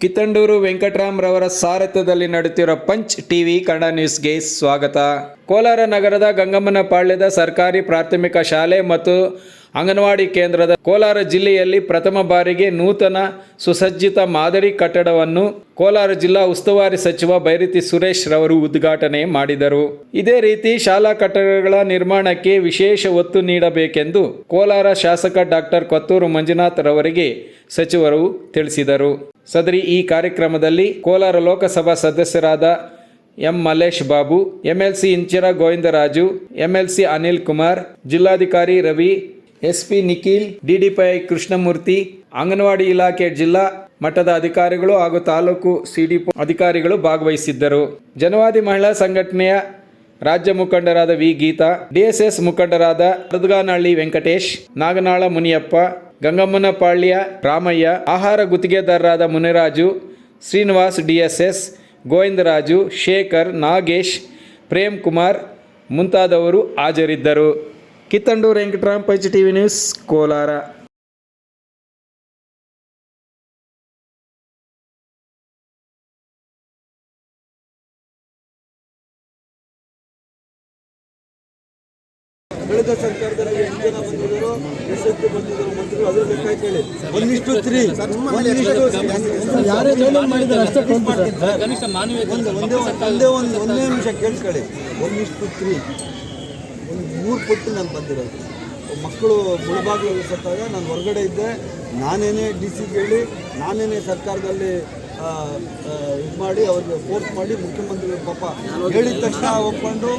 ಕಿತ್ತಂಡೂರು ವೆಂಕಟರಾಮ್ರವರ ಸಾರಥ್ಯದಲ್ಲಿ ನಡೆಯುತ್ತಿರುವ punch TV Kannada ನ್ಯೂಸ್ಗೆ ಸ್ವಾಗತ. ಕೋಲಾರ ನಗರದ ಗಂಗಮ್ಮನ ಪಾಳ್ಯದ ಸರ್ಕಾರಿ ಪ್ರಾಥಮಿಕ ಶಾಲೆ ಮತ್ತು ಅಂಗನವಾಡಿ ಕೇಂದ್ರದ ಕೋಲಾರ ಜಿಲ್ಲೆಯಲ್ಲಿ ಪ್ರಥಮ ಬಾರಿಗೆ ನೂತನ ಸುಸಜ್ಜಿತ ಮಾದರಿ ಕಟ್ಟಡವನ್ನು ಕೋಲಾರ ಜಿಲ್ಲಾ ಉಸ್ತುವಾರಿ ಸಚಿವ ಬೈರತಿ ಸುರೇಶ್ ರವರು ಉದ್ಘಾಟನೆ ಮಾಡಿದರು. ಇದೇ ರೀತಿ ಶಾಲಾ ಕಟ್ಟಡಗಳ ನಿರ್ಮಾಣಕ್ಕೆ ವಿಶೇಷ ಒತ್ತು ನೀಡಬೇಕೆಂದು ಕೋಲಾರ ಶಾಸಕ ಡಾಕ್ಟರ್ ಕೊತ್ತೂರು ಮಂಜುನಾಥ್ ರವರಿಗೆ ಸಚಿವರು ತಿಳಿಸಿದರು. ಸದರಿ ಈ ಕಾರ್ಯಕ್ರಮದಲ್ಲಿ ಕೋಲಾರ ಲೋಕಸಭಾ ಸದಸ್ಯರಾದ M Mallesh Babu MLC Inchara Govindaraju MLC Anil Kumar, ಜಿಲ್ಲಾಧಿಕಾರಿ ರವಿ ಎಸ್ಪಿ ನಿಖಿಲ್ ಡಿಡಿಪಿಐ ಕೃಷ್ಣಮೂರ್ತಿ, ಅಂಗನವಾಡಿ ಇಲಾಖೆ ಜಿಲ್ಲಾ ಮಟ್ಟದ ಅಧಿಕಾರಿಗಳು ಹಾಗೂ ತಾಲೂಕು ಸಿಡಿಪೋ ಅಧಿಕಾರಿಗಳು ಭಾಗವಹಿಸಿದ್ದರು. ಜನವಾದಿ ಮಹಿಳಾ ಸಂಘಟನೆಯ ರಾಜ್ಯ ಮುಖಂಡರಾದ ವಿ. ಗೀತಾ, ಡಿಎಸ್ಎಸ್ ಮುಖಂಡರಾದ ಮೃದ್ಗಾನಹಳ್ಳಿ ವೆಂಕಟೇಶ್, ನಾಗನಾಳ ಮುನಿಯಪ್ಪ ಗಂಗಮ್ಮನಪಾಳ್ಯ ರಾಮಯ್ಯ, ಆಹಾರ ಗುತ್ತಿಗೆದಾರರಾದ ಮುನಿರಾಜು, ಶ್ರೀನಿವಾಸ್ ಡಿಎಸ್ಎಸ್ ಗೋವಿಂದರಾಜು, ಶೇಖರ್, ನಾಗೇಶ್ ಪ್ರೇಮ್ ಕುಮಾರ್ ಮುಂತಾದವರು ಹಾಜರಿದ್ದರು. ಕಿತ್ತಂಡೂರು ವೆಂಕಟರಾಮ್ ಪಂಚ ಟಿವಿ ನ್ಯೂಸ್ ಕೋಲಾರ. ಕಳೆದ ಸರ್ಕಾರದಲ್ಲಿ ಎಷ್ಟು ಜನ ಬಂದಿದ್ದಾರೋ ಎಷ್ಟು ಬಂದಿದ್ದಾರೋ ಮಂತ್ರಿಗಳು ಅದ್ರ ಬೇಕಾಯ್ತು ಹೇಳಿ ಒಂದಿಷ್ಟು ತ್ರೀ. ಒಂದಿಷ್ಟು ಯಾರೇ ಜೋಲನ್ ಮಾಡಿದ್ದಾರೆ ಅಷ್ಟೇ ಒಂದು ಒಂದೇ ಒಂದು ಒಂದೇ ಒಂದು ಒಂದೇ ನಿಮಿಷ ಕೇಳಿಸ್ಕೊಳ್ಳಿ. ಒಂದಿಷ್ಟು ತ್ರೀ. ಒಂದು ಕೊಟ್ಟು ಪಟ್ಟು ನಾನು ಬಂದಿರೋದು. ಮಕ್ಕಳು ಮುಳುಬಾಗಿಲು ಸತ್ತಾಗ ನಾನು ಹೊರಗಡೆ ಇದ್ದೆ. ನಾನೇನೇ ಡಿ ಸಿ ಹೇಳಿ ನಾನೇನೇ ಸರ್ಕಾರದಲ್ಲಿ ಇದು ಮಾಡಿ ಅವ್ರಿಗೆ ಫೋರ್ಸ್ ಮಾಡಿ ಮುಖ್ಯಮಂತ್ರಿಗಳು ಪಾಪ ಹೇಳಿದ ತಕ್ಷಣ ಒಪ್ಕೊಂಡು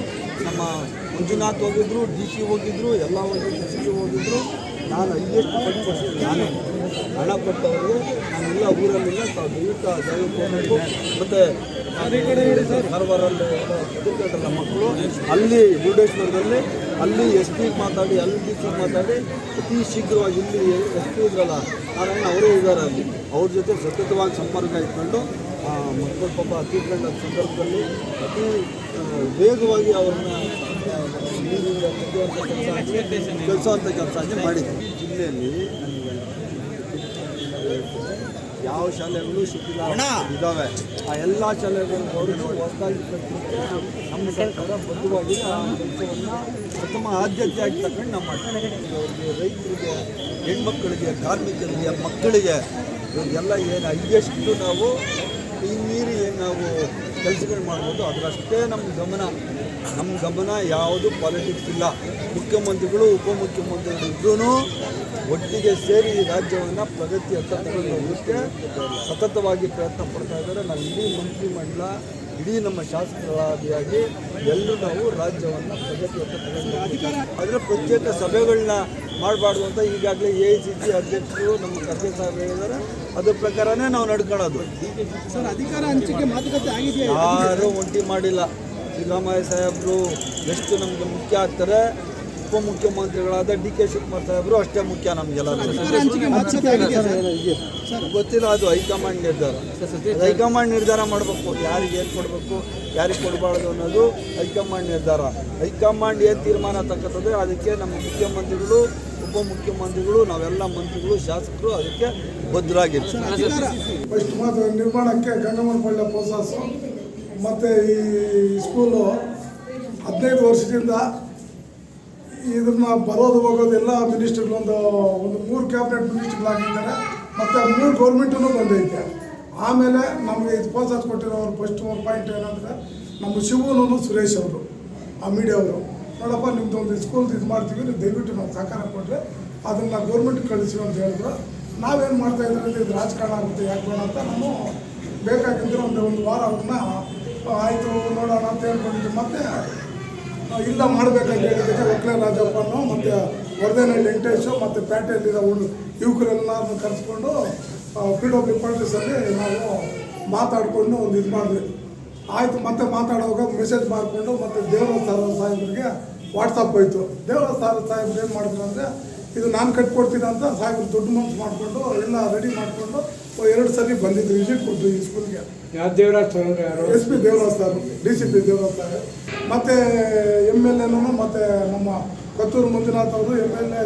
ನಮ್ಮ ಮಂಜುನಾಥ್ ಹೋಗಿದ್ರು ಡಿ ಸಿ ಹೋಗಿದ್ರು ಎಲ್ಲ ಹೋಗಿದ್ರು ಸಿ ಸಿ ಹೋಗಿದ್ರು. ನಾನು ಐದೆಷ್ಟು ಫಂಡ್ ಕೊಡ್ತೀನಿ ನಾನೇ ಹಣ ಕೊಟ್ಟವ್ರಿಗೆ ನಾನೆಲ್ಲ ಊರಲ್ಲಿಲ್ಲ ತಾವು ದಯವಿಟ್ಟು ಆ ಹೋಗ್ಬೇಕು. ಮತ್ತು ಕಾರವಾರಲ್ಲಿ ಎಲ್ಲ ಮಕ್ಕಳು ಅಲ್ಲಿ ಮುರುಡೇಶ್ವರದಲ್ಲಿ ಅಲ್ಲಿ ಎಸ್ ಪಿ ಮಾತಾಡಿ, ಅಲ್ಲಿ ಡಿ ಸಿ ಮಾತಾಡಿ, ಅತಿ ಶೀಘ್ರವಾಗಿ ಇಲ್ಲಿ ಎಸ್ ಪಿ ಇದ್ರಲ್ಲ. ನಾರಾಯಣ ಅವರೇ ಇದ್ದಾರೆ ಅಲ್ಲಿ. ಅವ್ರ ಜೊತೆ ಸತತವಾಗಿ ಸಂಪರ್ಕ ಇಟ್ಕೊಂಡು ಮಕ್ಕಳು ಪಾಪ ಕಂಡ ಸಂದರ್ಭದಲ್ಲಿ ಅತಿ ವೇಗವಾಗಿ ಅವ್ರನ್ನ ಕೆಲಸ ಅಂತ ಕೆಲಸ ಮಾಡಿದ್ವಿ ಜಿಲ್ಲೆಯಲ್ಲಿ ಯಾವ ಶಾಲೆಗಳು ಸಿಕ್ಕಿಲ್ಲ. ಇದ್ದಾವೆ ಆ ಎಲ್ಲ ಶಾಲೆಗಳು ನೋಡಿ ಹೊಸದಾಗಿ ನಮ್ಮ ಸರ್ಕಾರ ಬದ್ಧವಾಗಿ ಆ ಕೆಲಸವನ್ನು ಪ್ರಥಮ ಆದ್ಯತೆಯಾಗಿ ತಗೊಂಡು ನಾವು ಮಾಡ್ತೀವಿ. ಹೆಣ್ಣು ರೈತರಿಗೆ ಹೆಣ್ಮಕ್ಕಳಿಗೆ ಕಾರ್ಮಿಕರಿಗೆ ಮಕ್ಕಳಿಗೆ ಎಲ್ಲ ಏನು ಹೈಯೆಸ್ಟು ನಾವು ಈ ಮೀರಿ ಏನು ನಾವು ಕೆಲಸಗಳು ಮಾಡ್ಬೋದು ಅದರಷ್ಟೇ ನಮ್ಮ ಗಮನ. ನಮ್ಮ ಗಮನ ಯಾವುದು ಪಾಲಿಟಿಕ್ಸ್ ಇಲ್ಲ. ಮುಖ್ಯಮಂತ್ರಿಗಳು ಉಪಮುಖ್ಯಮಂತ್ರಿಗಳು ಇಬ್ಬರೂ ಒಟ್ಟಿಗೆ ಸೇರಿ ಈ ರಾಜ್ಯವನ್ನು ಪ್ರಗತಿ ಹತ್ತ ತಗೊಂಡು ಹೋಗೋಕ್ಕೆ ಸತತವಾಗಿ ಪ್ರಯತ್ನ ಪಡ್ತಾ ಇದ್ದಾರೆ. ನಾವು ಇಡೀ ಮಂತ್ರಿಮಂಡಲ ಇಡೀ ನಮ್ಮ ಶಾಸಕರಾದಿಯಾಗಿ ಎಲ್ಲರೂ ನಾವು ರಾಜ್ಯವನ್ನು ಪ್ರಗತಿ ತಗೊಂಡು ಹೋಗ್ಬೇಕು. ಅದರ ಪ್ರತ್ಯೇಕ ಸಭೆಗಳನ್ನ ಮಾಡಬಾರ್ದು ಅಂತ ಈಗಾಗಲೇ ಎ ಐ ಸಿ ಸಿ ಅಧ್ಯಕ್ಷರು ನಮ್ಮ ಖರ್ಗೆ ಸಾಹೇಬ್ ಹೇಳಿದ್ದಾರೆ. ಅದ್ರ ಪ್ರಕಾರನೇ ನಾವು ನಡ್ಕೊಳ್ಳೋದು. ಸರ್ ಅಧಿಕಾರ ಹಂಚಿಕೆ ಮಾತುಕತೆ ಆಗಿದೆ ಯಾರೂ ಒಂಟಿ ಮಾಡಿಲ್ಲ. ಸಿದ್ದರಾಮಯ್ಯ ಸಾಹೇಬರು ಎಷ್ಟು ನಮಗೆ ಮುಖ್ಯ ಆಗ್ತಾರೆ ಉಪಮುಖ್ಯಮಂತ್ರಿಗಳಾದ ಡಿ ಕೆ ಶಿವಕುಮಾರ್ ಸಾಹೇಬರು ಅಷ್ಟೇ ಮುಖ್ಯ ನಮಗೆಲ್ಲ ಗೊತ್ತಿಲ್ಲ ಅದು ಹೈಕಮಾಂಡ್ ನಿರ್ಧಾರ ಹೈಕಮಾಂಡ್ ನಿರ್ಧಾರ ಮಾಡಬೇಕು ಯಾರಿಗೆ ಏನು ಕೊಡಬೇಕು ಯಾರಿಗೆ ಕೊಡಬಾರ್ದು ಅನ್ನೋದು ಹೈಕಮಾಂಡ್ ನಿರ್ಧಾರ ಹೈಕಮಾಂಡ್ ಏನು ತೀರ್ಮಾನ ತಕ್ಕತ್ತದೆ ಅದಕ್ಕೆ ನಮ್ಮ ಮುಖ್ಯಮಂತ್ರಿಗಳು ಉಪಮುಖ್ಯಮಂತ್ರಿಗಳು ನಾವೆಲ್ಲ ಮಂತ್ರಿಗಳು ಶಾಸಕರು ಅದಕ್ಕೆ ಭದ್ರಾಗಿರ್ತಾರೆ ನಿರ್ಮಾಣಕ್ಕೆ ಗಂಗಮ್ಮನಪಳ್ಳಿ ಪ್ರೋತ್ಸಾಹಸು ಮತ್ತು ಈ ಸ್ಕೂಲು ಹದಿನೈದು ವರ್ಷದಿಂದ ಇದನ್ನ ಬರೋದು ಹೋಗೋದು ಎಲ್ಲ ಮಿನಿಸ್ಟ್ರುಗಳು ಒಂದು ಒಂದು ಮೂರು ಕ್ಯಾಬಿನೆಟ್ ಮಿನಿಸ್ಟರ್ಗಳಾಗಿದ್ದಾರೆ ಮತ್ತು ಮೂರು ಗೌರ್ಮೆಂಟೂ ಬಂದೈತೆ ಆಮೇಲೆ ನಮಗೆ ಇದು ಪ್ರೋತ್ಸಾಹ ಕೊಟ್ಟಿರೋರು ಫಸ್ಟ್ ಒಂದು ಪಾಯಿಂಟ್ ಏನಂದರೆ ನಮ್ಮ ಶಿವನೂ ಸುರೇಶ್ ಅವರು, ಆ ಮೀಡಿಯಾ ಅವರು. ನೋಡಪ್ಪ, ನಿಮ್ದು ಒಂದು ಸ್ಕೂಲ್ದು ಇದು ಮಾಡ್ತೀವಿ, ನೀವು ದಯವಿಟ್ಟು ನಾವು ಸಹಕಾರ ಕೊಟ್ಟರೆ ಅದನ್ನು ಗೌರ್ಮೆಂಟ್ಗೆ ಕಳಿಸಿವಿ ಅಂತ ಹೇಳಿದ್ರು. ನಾವೇನು ಮಾಡ್ತಾ ಇದ್ದೀವಿ ಇದು ರಾಜಕಾರಣ ಆಗುತ್ತೆ, ಯಾಕೆ ಬೇಡ ಅಂತ ನಾನು ಬೇಕಾಗಿದ್ದರೆ ಒಂದು ಒಂದು ವಾರ ಅವ್ರನ್ನ ಆಯಿತು, ನೋಡೋಣ ಅಂತ ಹೇಳ್ಕೊಂಡಿದ್ದು. ಮತ್ತೆ ಇಲ್ಲ ಮಾಡಬೇಕಂತ ಹೇಳಿದ್ದಕ್ಕೆ ಒಕ್ಕಲೆ ರಾಜಪ್ಪನ್ನು ಮತ್ತು ವರದೇನಹಳ್ಳಿ ವೆಂಕಟೇಶು, ಮತ್ತು ಪ್ಯಾಟೆಯಲ್ಲಿ ಹುಡು ಯುವಕರೆಲ್ಲರನ್ನು ಕರೆಸ್ಕೊಂಡು ಪಿ ಡಬ್ಲ್ಯೂ ನಾವು ಮಾತಾಡಿಕೊಂಡು ಒಂದು ಇದು ಮಾಡಿದ್ವಿ. ಆಯಿತು, ಮತ್ತೆ ಮಾತಾಡುವಾಗ ಮೆಸೇಜ್ ಮಾಡಿಕೊಂಡು, ಮತ್ತು ದೇವಸ್ಥಾನ ಸಾಹೇಬರಿಗೆ ವಾಟ್ಸಪ್ ಹೋಯಿತು. ದೇವಸ್ಥಾನ ಸಾಹೇಬ್ರು ಏನು ಮಾಡಿದ್ರು ಅಂದರೆ ಇದು ನಾನು ಕಟ್ಕೊಡ್ತೀನಿ ಅಂತ ಸಾಹೇಬ್ರು ದೊಡ್ಡ ಮನ್ಸು ಮಾಡಿಕೊಂಡು ಎಲ್ಲ ರೆಡಿ ಮಾಡಿಕೊಂಡು ಎರಡು ಸರಿ ಬಂದಿದ್ರು ವಿಸಿಟ್ ಕೊಟ್ಟು ಈ ಸ್ಕೂಲ್ಗೆ S P Devaraj sir D C P Devaraj sir. ಮತ್ತು ಎಂ ಎಲ್ ಎನೂ ಮತ್ತು ನಮ್ಮ ಕತ್ತೂರು ಮಂಜುನಾಥ್ ಅವರು ಎಂ ಎಲ್ ಎ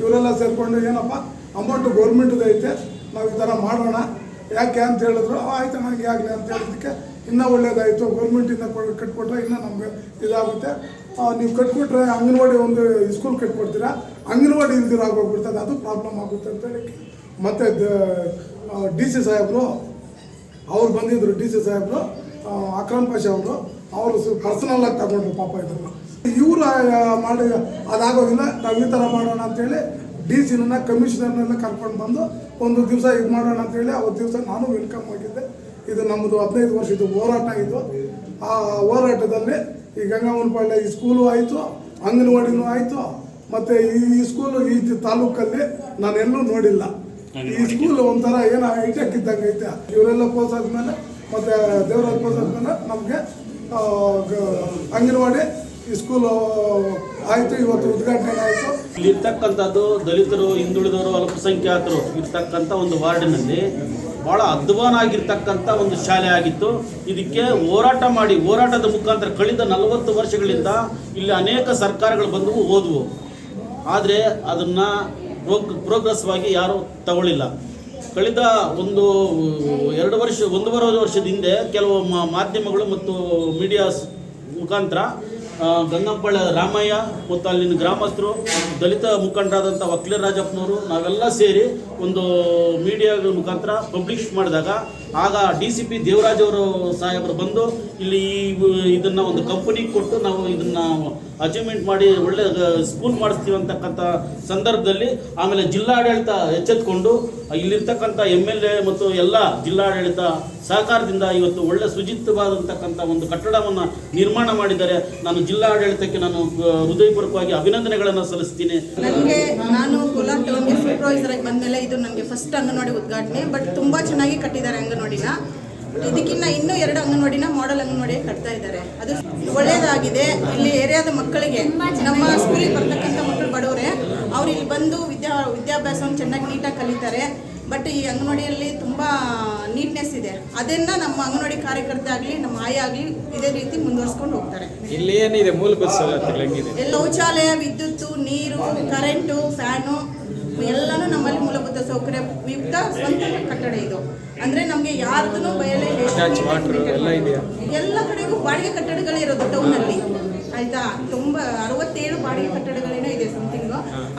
ಇವರೆಲ್ಲ ಸೇರಿಕೊಂಡು ಏನಪ್ಪ ಅಮೌಂಟ್ ಗೌರ್ಮೆಂಟ್ದು ಐತೆ ನಾವು ಈ ಥರ ಮಾಡೋಣ. ಯಾಕೆ ಅಂತ ಹೇಳಿದ್ರು ಆಯಿತು ನನಗೆ ಆಗಲಿ ಅಂತ ಹೇಳಿದ್ದಕ್ಕೆ ಇನ್ನೂ ಒಳ್ಳೇದಾಯಿತು. ಗೌರ್ಮೆಂಟಿಂದ ಕಟ್ಕೊಟ್ರೆ ಇನ್ನೂ ನಮಗೆ ಇದಾಗುತ್ತೆ. ನೀವು ಕಟ್ಕೊಟ್ರೆ ಅಂಗನವಾಡಿ ಒಂದು ಸ್ಕೂಲ್ ಕಟ್ಕೊಡ್ತೀರಾ? ಅಂಗನವಾಡಿ ಇಲ್ದಿರ ಆಗೋಗ್ಬಿಡ್ತದೆ ಅದು ಪ್ರಾಬ್ಲಮ್ ಆಗುತ್ತೆ ಅಂತ ಹೇಳಿ. ಮತ್ತೆ ಡಿ ಸಿ ಸಾಹೇಬರು, ಅವ್ರು ಬಂದಿದ್ರು, ಡಿ ಸಿ ಸಾಹೇಬರು ಅಕ್ರಮ್ ಪಾಷ ಅವರು ಅವರು ಪರ್ಸನಲ್ ಆಗಿ ತಗೊಂಡ್ರು ಪಾಪ ಇದನ್ನು ಇವರು ಮಾಡಿ, ಅದಾಗೋದಿಲ್ಲ, ನಾವು ಈ ಥರ ಮಾಡೋಣ ಅಂತೇಳಿ ಡಿ ಸಿನ ಕಮಿಷನರ್ನೆಲ್ಲ ಕರ್ಕೊಂಡು ಬಂದು ಒಂದು ದಿವಸ ಇದು ಮಾಡೋಣ ಅಂತೇಳಿ ಅವತ್ತು ದಿವಸ ನಾನು ವೆಲ್ಕಮ್ ಆಗಿದ್ದೆ. ಇದು ನಮ್ಮದು ಹದಿನೈದು ವರ್ಷದ ಹೋರಾಟ ಇದು. ಆ, ಹೋರಾಟದಲ್ಲಿ ಈ ಗಂಗಾಮನಪಾಳ್ಯ ಈ ಸ್ಕೂಲು ಆಯಿತು, ಅಂಗನವಾಡಿನೂ ಆಯಿತು ಮತ್ತು ಈ ಸ್ಕೂಲು ಈ ತಾಲೂಕಲ್ಲಿ ನಾನೆಲ್ಲೂ ನೋಡಿಲ್ಲ. ಈ ಸ್ಕೂಲ್ ಒಂಥರ ಏನ ಹೈಟೆಕ್ ಇದ್ದಂಗೆ ಐತೆ. ಇವರೆಲ್ಲ ಕೋರ್ಸ್ ಆದ್ಮೇಲೆ ಮತ್ತೆ ದೇವರಾಜ್ ಕೋರ್ಸ್ ಆದ್ಮೇಲೆ ನಮಗೆ ಅಂಗನವಾಡಿ ಈ ಸ್ಕೂಲ್ ಆಯಿತು ಇವತ್ತು ಉದ್ಘಾಟನೆ ಆಯಿತು. ಇಲ್ಲಿರ್ತಕ್ಕಂಥದ್ದು ದಲಿತರು ಹಿಂದುಳಿದವರು ಅಲ್ಪಸಂಖ್ಯಾತರು ಇರ್ತಕ್ಕಂಥ ಒಂದು ವಾರ್ಡಿನಲ್ಲಿ ಭಾಳ ಅದ್ವಾನ ಆಗಿರ್ತಕ್ಕಂಥ ಒಂದು ಶಾಲೆ ಆಗಿತ್ತು. ಇದಕ್ಕೆ ಹೋರಾಟ ಮಾಡಿ ಹೋರಾಟದ ಮುಖಾಂತರ ಕಳೆದ ನಲವತ್ತು ವರ್ಷಗಳಿಂದ ಇಲ್ಲಿ ಅನೇಕ ಸರ್ಕಾರಗಳು ಬಂದವು ಹೋದವು. ಆದರೆ ಅದನ್ನು ಪ್ರೋಗ್ ಪ್ರೋಗ್ರೆಸ್ವಾಗಿ ಯಾರೂ ತಗೊಳ್ಳಿಲ್ಲ. ಕಳೆದ ಒಂದು, ಎರಡು ವರ್ಷ, ಒಂದೂವರೆ ವರ್ಷದ ಹಿಂದೆ ಕೆಲವು ಮಾಧ್ಯಮಗಳು ಮತ್ತು ಮೀಡಿಯಾಸ್ ಮುಖಾಂತರ ಗಂಗಪ್ಪಳ ರಾಮಯ್ಯ ಮತ್ತು ಅಲ್ಲಿನ ಗ್ರಾಮಸ್ಥರು, ದಲಿತ ಮುಖಂಡರಾದಂಥ ವಕೀಲ ರಾಜಪ್ಪನವರು ನಾವೆಲ್ಲ ಸೇರಿ ಒಂದು ಮೀಡಿಯಾಗಳ ಮುಖಾಂತರ ಪಬ್ಲಿಷ್ ಮಾಡಿದಾಗ ಆಗ ಡಿ ಸಿ ಪಿ ದೇವರಾಜವರು ಸಾಹೇಬರು ಬಂದು ಇಲ್ಲಿ ಇದನ್ನ ಒಂದು ಕಂಪನಿಗೆ ಕೊಟ್ಟು ನಾವು ಇದನ್ನ ಅಚೀವ್ಮೆಂಟ್ ಮಾಡಿ ಒಳ್ಳೆ ಸ್ಕೂಲ್ ಮಾಡಿಸ್ತೀವಿ ಅಂತಕ್ಕಂಥ ಸಂದರ್ಭದಲ್ಲಿ ಆಮೇಲೆ ಜಿಲ್ಲಾಡಳಿತ ಎಚ್ಚೆತ್ಕೊಂಡು ಇಲ್ಲಿರ್ತಕ್ಕಂಥ ಎಂ ಎಲ್ ಎ ಮತ್ತು ಎಲ್ಲ ಜಿಲ್ಲಾಡಳಿತ ಸಹಕಾರದಿಂದ ಇವತ್ತು ಒಳ್ಳೆ ಸುಜಿತವಾದಂತಕ್ಕಂಥ ಒಂದು ಕಟ್ಟಡವನ್ನು ನಿರ್ಮಾಣ ಮಾಡಿದ್ದಾರೆ. ನಾನು ಜಿಲ್ಲಾಡಳಿತಕ್ಕೆ ನಾನು ಹೃದಯಪೂರ್ವಕವಾಗಿ ಅಭಿನಂದನೆಗಳನ್ನು ಸಲ್ಲಿಸ್ತೀನಿ. ನನಗೆ ನಾನು ಸೂಪರ್ವೈಸರ್ ಆಗಿ ಬಂದಮೇಲೆ ಇದು ನನಗೆ ಫಸ್ಟ್ ಅಂಗನವಾಡಿ ಉದ್ಘಾಟನೆ ಬಟ್ ತುಂಬ ಚೆನ್ನಾಗಿ ಕಟ್ಟಿದ್ದಾರೆ ಅಂಗನವಾಡಿನ. ಇದಕ್ಕಿನ್ನ ಇನ್ನೂ ಎರಡು ಅಂಗನವಾಡಿನ ಮಾಡಲ್ ಅಂಗನವಾಡಿ ಕಟ್ತಾ ಇದ್ದಾರೆ. ಅದು ಒಳ್ಳೆಯದಾಗಿದೆ. ಇಲ್ಲಿ ಏರಿಯಾದ ಮಕ್ಕಳಿಗೆ ನಮ್ಮ ಸ್ಕೂಲಿಗೆ ಬರ್ತಕ್ಕಂಥ ಮಕ್ಕಳು ಬಡವರೇ ಅವ್ರು ಇಲ್ಲಿ ಬಂದು ವಿದ್ಯಾ ವಿದ್ಯಾಭ್ಯಾಸವನ್ನು ಚೆನ್ನಾಗಿ ನೀಟಾಗಿ ಕಲಿತಾರೆ. ಬಟ್ ಈ ಅಂಗನವಾಡಿಯಲ್ಲಿ ತುಂಬ ನೀಟ್ನೆಸ್ ಇದೆ. ಅದನ್ನ ನಮ್ಮ ಅಂಗನವಾಡಿ ಕಾರ್ಯಕರ್ತೆ ಆಗಲಿ ನಮ್ಮ ಆಯ ಆಗಲಿ ಇದೇ ರೀತಿ ಮುಂದುವರ್ಸ್ಕೊಂಡು ಹೋಗ್ತಾರೆ. ಇಲ್ಲಿ ಏನಿದೆ? ಮೂಲಭೂತ ಸೌಲಭ್ಯ ಎಲ್ಲ ಶೌಚಾಲಯ ವಿದ್ಯುತ್ತು ನೀರು ಕರೆಂಟು ಫ್ಯಾನು ಎಲ್ಲನೂ ನಮ್ಮಲ್ಲಿ ಮೂಲಭೂತ ಸೌಕರ್ಯ ಯುಕ್ತ ಸ್ವಂತ ಕಟ್ಟಡ ಇದು. ಅಂದ್ರೆ ನಮಗೆ ಯಾರ್ದು ಬಯಲೇ ಎಲ್ಲ ಕಡೆಗೂ ಬಾಡಿಗೆ ಕಟ್ಟಡಗಳೇ ಇರೋದು ಟೌನ್ ಅಲ್ಲಿ ಆಯ್ತಾ? ತುಂಬಾ ಅರವತ್ತೇಳು ಬಾಡಿಗೆ ಕಟ್ಟಡಗಳೇನೋ ಇದೆ ಸಮಥಿಂಗ್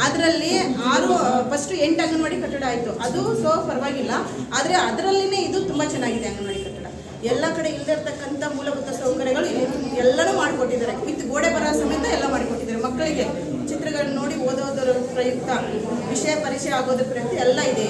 ಅದರಲ್ಲಿ ಆರು ಫಸ್ಟ್ ಎಂಟು ಅಂಗನವಾಡಿ ಕಟ್ಟಡ ಆಯ್ತು. ಅದು ಸೊ ಪರವಾಗಿಲ್ಲ. ಆದ್ರೆ ಅದರಲ್ಲಿನೇ ಇದು ತುಂಬಾ ಚೆನ್ನಾಗಿದೆ ಅಂಗನವಾಡಿ ಕಟ್ಟಡ. ಎಲ್ಲ ಕಡೆ ಇಲ್ಲದಿರ್ತಕ್ಕಂಥ ಮೂಲಭೂತ ಸೌಕರ್ಯಗಳು ಎಲ್ಲನೂ ಮಾಡಿಕೊಟ್ಟಿದ್ದಾರೆ. ವಿತ್ ಗೋಡೆ ಬರ ಸಮೇತ ಎಲ್ಲ ಮಾಡಿಕೊಟ್ಟಿದ್ದಾರೆ ಮಕ್ಕಳಿಗೆ. ಚಿತ್ರಗಳನ್ನ ನೋಡಿ ಓದೋದರ ಪ್ರಯುಕ್ತ ವಿಷಯ ಪರಿಚಯ ಆಗೋದ್ರ ಪ್ರಯುಕ್ತ ಎಲ್ಲ ಇದೆ